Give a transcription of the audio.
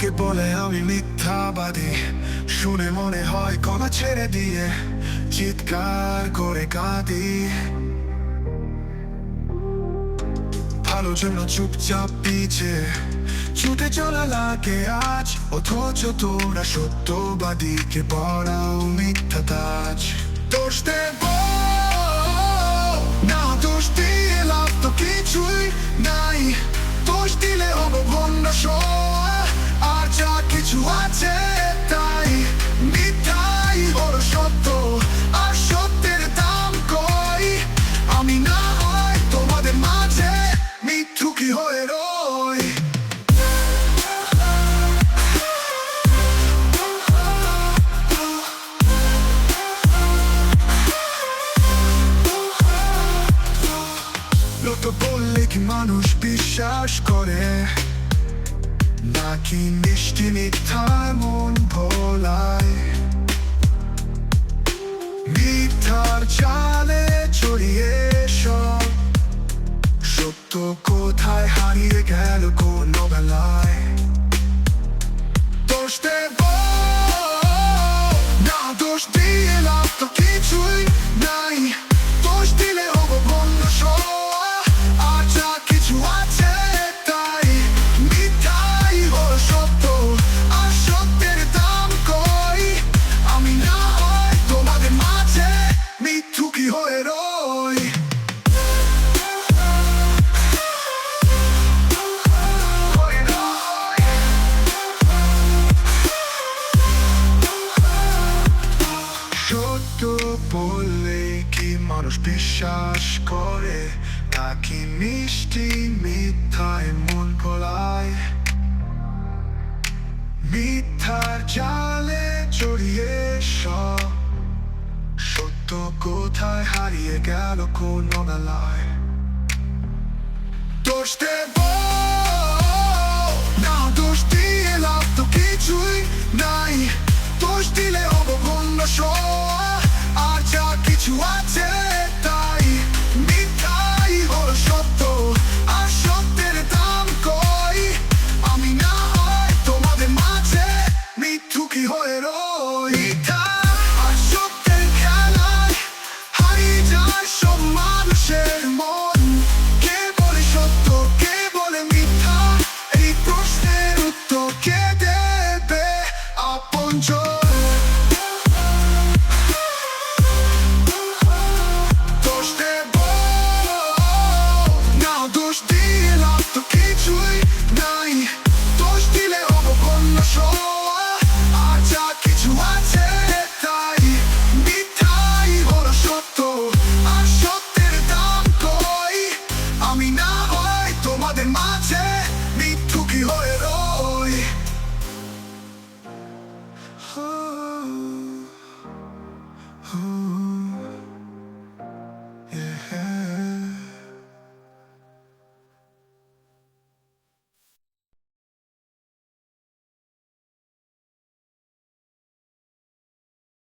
লোকে বলে আমি মিথ্যাবাদী। শুনে মনে হয় কলা ছেড়ে দিয়ে চিৎকার করে কাঁদি। ভালো জন্য চুপচাপ পিছে ছুটে চলা লাগে আজ। অথচ তোরা সত্যবাদীকে পড়াও মিথ্যা তাজ। দোষ দেব মিথ্যুকি হয়ে রই লোক বললে কি মানুষ বিশ্বাস করে নাকি মিষ্টি মিথ্যায় মন ভোলায় সত্য কোথায় হারিয়ে গেল কোন বেলায়? দোষ দেব, না দোষ দিয়ে লাভ তো কিছুই নাই। দোষ দিলে অববন্ধ আর যা কিছু আছে তাই। মিথ্যাই হলো সত্য, আর দাম কই? আমি না হয় মাঝে মিথ্যুকি হয়ে রই। বিশ্বাস করে, নাকি মিষ্টি মিথ্যায় মন ভোলায়? মিথ্যার জালে জড়িয়ে সব সত্য কোথায় হারিয়ে গেল কোন বেলায় দোষ দেব, না দোষ দিয়ে লাভ তো কিছুই নাই। দোষ দিলে অবগণ্য আছে সেই হয়ে রই আর সত্যের খেলায় হারিয়ে যায় সব মানুষের মন, কে বলে সত্য, কে বলে মিথ্যা? এই প্রশ্নের উত্তর কে দেবে? আপন Oh.